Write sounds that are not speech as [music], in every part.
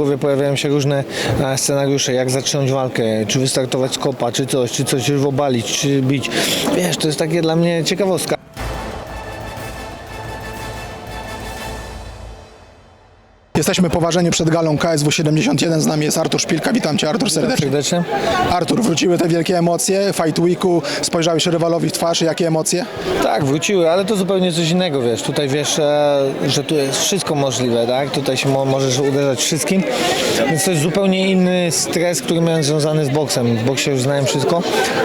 głowie pojawiają się różne e, scenariusze, jak zacząć walkę, czy wystartować z kopa, czy coś, czy coś już obalić, czy bić. Wiesz, to jest takie dla mnie ciekawostka. Jesteśmy poważeni przed galą KSW 71. Z nami jest Artur Szpilka. Witam Cię, Artur, serdecznie. Serdecznie. Artur, wróciły te wielkie emocje. Fight Weeku, spojrzałeś rywalowi w twarz. Jakie emocje? Tak, wróciły, ale to zupełnie coś innego, wiesz. Tutaj wiesz, e, że tu jest wszystko możliwe, tak? Tutaj się mo- możesz uderzać wszystkim, więc to jest zupełnie inny stres, który miałem związany z boksem. W boksie już znałem wszystko.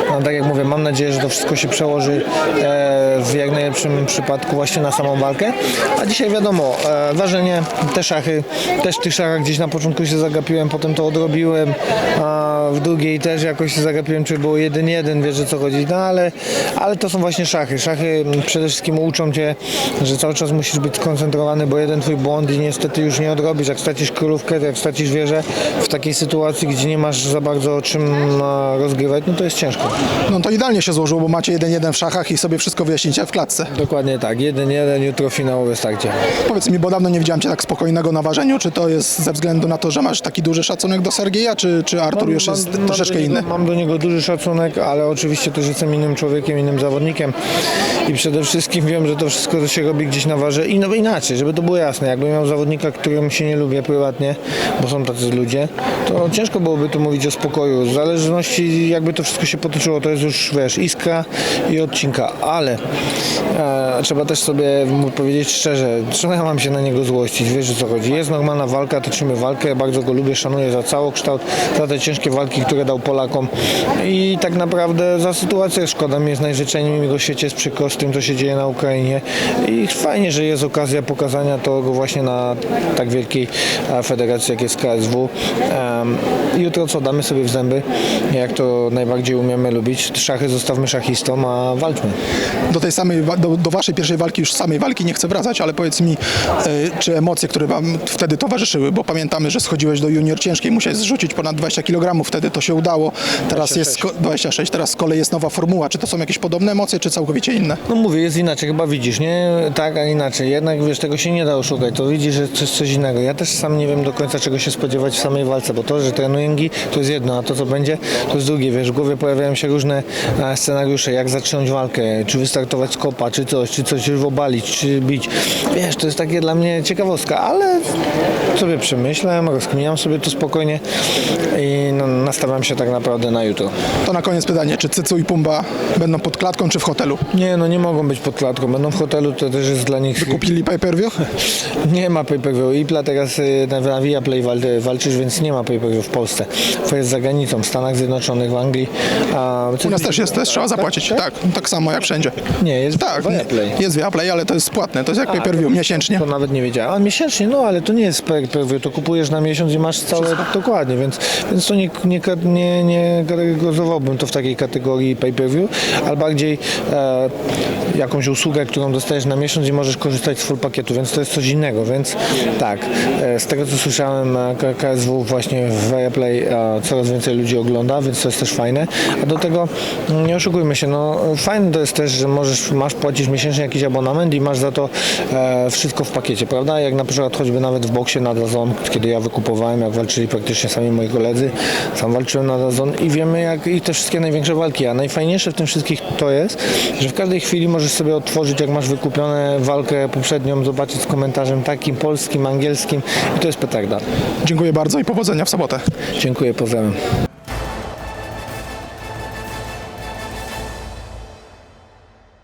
No, tak jak mówię, mam nadzieję, że to wszystko się przełoży e, w jak najlepszym przypadku właśnie na samą walkę. A dzisiaj wiadomo, e, ważenie, te szachy, też w tych szachach gdzieś na początku się zagapiłem, potem to odrobiłem, a w drugiej też jakoś się zagapiłem, czy było 1-1, wiesz o co chodzi, no ale, ale to są właśnie szachy. Szachy przede wszystkim uczą cię, że cały czas musisz być skoncentrowany, bo jeden twój błąd i niestety już nie odrobisz. Jak stracisz królówkę, jak stracisz wieżę w takiej sytuacji, gdzie nie masz za bardzo czym a, rozgrywać, no to jest ciężko. No to idealnie się złożyło, bo macie 1-1 w szachach i sobie wszystko wyjaśnicie w klatce. [laughs] Dokładnie tak, 1-1, jutro finałowy starcie. Powiedz mi, bo dawno nie widziałem Cię tak spokojnego na ważeniu. Czy to jest ze względu na to, że masz taki duży szacunek do Sergieja, czy, czy Artur już jest troszeczkę do niego, inny? Mam do niego duży szacunek, ale oczywiście też jestem innym człowiekiem, innym zawodnikiem i przede wszystkim wiem, że to wszystko się robi gdzieś na warze i no inaczej, żeby to było jasne. Jakbym miał zawodnika, którym się nie lubię prywatnie, bo są tacy ludzie, to ciężko byłoby tu mówić o spokoju. W zależności jakby to wszystko się potoczyło, to jest już wiesz, iskra i odcinka, ale e, trzeba też sobie powiedzieć szczerze, czemu ja mam się na niego złościć, wiesz o co chodzi. Jest normalna walka, toczymy walkę, bardzo go lubię, szanuję za całokształt, za te ciężkie walki, które dał Polakom i tak naprawdę za sytuację szkoda mi jest najżyczajniej mi go w świecie jest przykro z tym, co się dzieje na Ukrainie i fajnie, że jest okazja pokazania tego właśnie na tak wielkiej e, federacji, jak jest KSW. Em, Jutro co, damy sobie w zęby, jak to najbardziej umiemy lubić. Szachy zostawmy szachistom, a walczmy. Do tej samej, do, do Waszej pierwszej walki, już samej walki nie chcę wracać, ale powiedz mi, e, czy emocje, które Wam wtedy towarzyszyły, bo pamiętamy, że schodziłeś do junior ciężkiej, musiałeś zrzucić ponad 20 kg, wtedy to się udało. Teraz jest ko- 26, teraz z kolei jest nowa formuła. Czy to są jakieś podobne emocje, czy całkowicie inne? No mówię, jest inaczej, chyba widzisz, nie? Tak, a inaczej. Jednak wiesz, tego się nie da oszukać, to widzisz, że to jest coś innego. Ja też sam nie wiem do końca czego się spodziewać w samej walce, bo to, że trenuję gi, to jest jedno, a to co będzie, to jest drugie. Wiesz, w głowie pojawiają się różne e, scenariusze, jak zacząć walkę, czy wystartować z kopa, czy coś, czy coś obalić, czy bić. Wiesz, to jest takie dla mnie ciekawostka, ale sobie przemyślałem, rozkminiam sobie to spokojnie i no, nastawiam się tak naprawdę na jutro. To na koniec pytanie, czy Cycu i Pumba będą pod klatką, czy w hotelu? Nie, no nie mogą być pod klatką, będą w hotelu, to też jest dla nich... Kupili pay-per-view? [laughs] Nie ma pay-per-view. Ipla teraz y, na Viaplay wal, walczysz, więc nie ma pay-per-view w Polsce. To jest za granicą, w Stanach Zjednoczonych, w Anglii. A, U nas też jest, też trzeba zapłacić. Tak, tak samo jak wszędzie. Nie, jest Tak, Viaplay. jest Viaplay, ale to jest płatne, to jest jak pay-per-view, miesięcznie. To nawet nie wiedziałem. A miesięcznie, no ale to nie jest pay-per-view, to kupujesz na miesiąc i masz całe dokładnie, więc, więc to nie, nie, nie, nie kategoryzowałbym to w takiej kategorii pay-per-view, ale bardziej e, jakąś usługę, którą dostajesz na miesiąc i możesz korzystać z full pakietu, więc to jest coś innego, więc tak, e, z tego co słyszałem e, K- KSW właśnie w Viaplay e, coraz więcej ludzi ogląda, więc to jest też fajne, a do tego mm, nie oszukujmy się, no fajne to jest też, że możesz, masz płacić miesięcznie jakiś abonament i masz za to e, wszystko w pakiecie, prawda? Jak na przykład choćby nawet w boksie na Dazon, kiedy ja wykupowałem, jak walczyli praktycznie sami moi koledzy, sam walczyłem na Dazon i wiemy jak i te wszystkie największe walki, a najfajniejsze w tym wszystkich to jest, że w każdej chwili możesz sobie otworzyć, jak masz wykupione walkę poprzednią, zobaczyć z komentarzem takim, polskim, angielskim i to jest petarda. Dziękuję bardzo i powodzenia w sobotę. Dziękuję, pozdrawiam.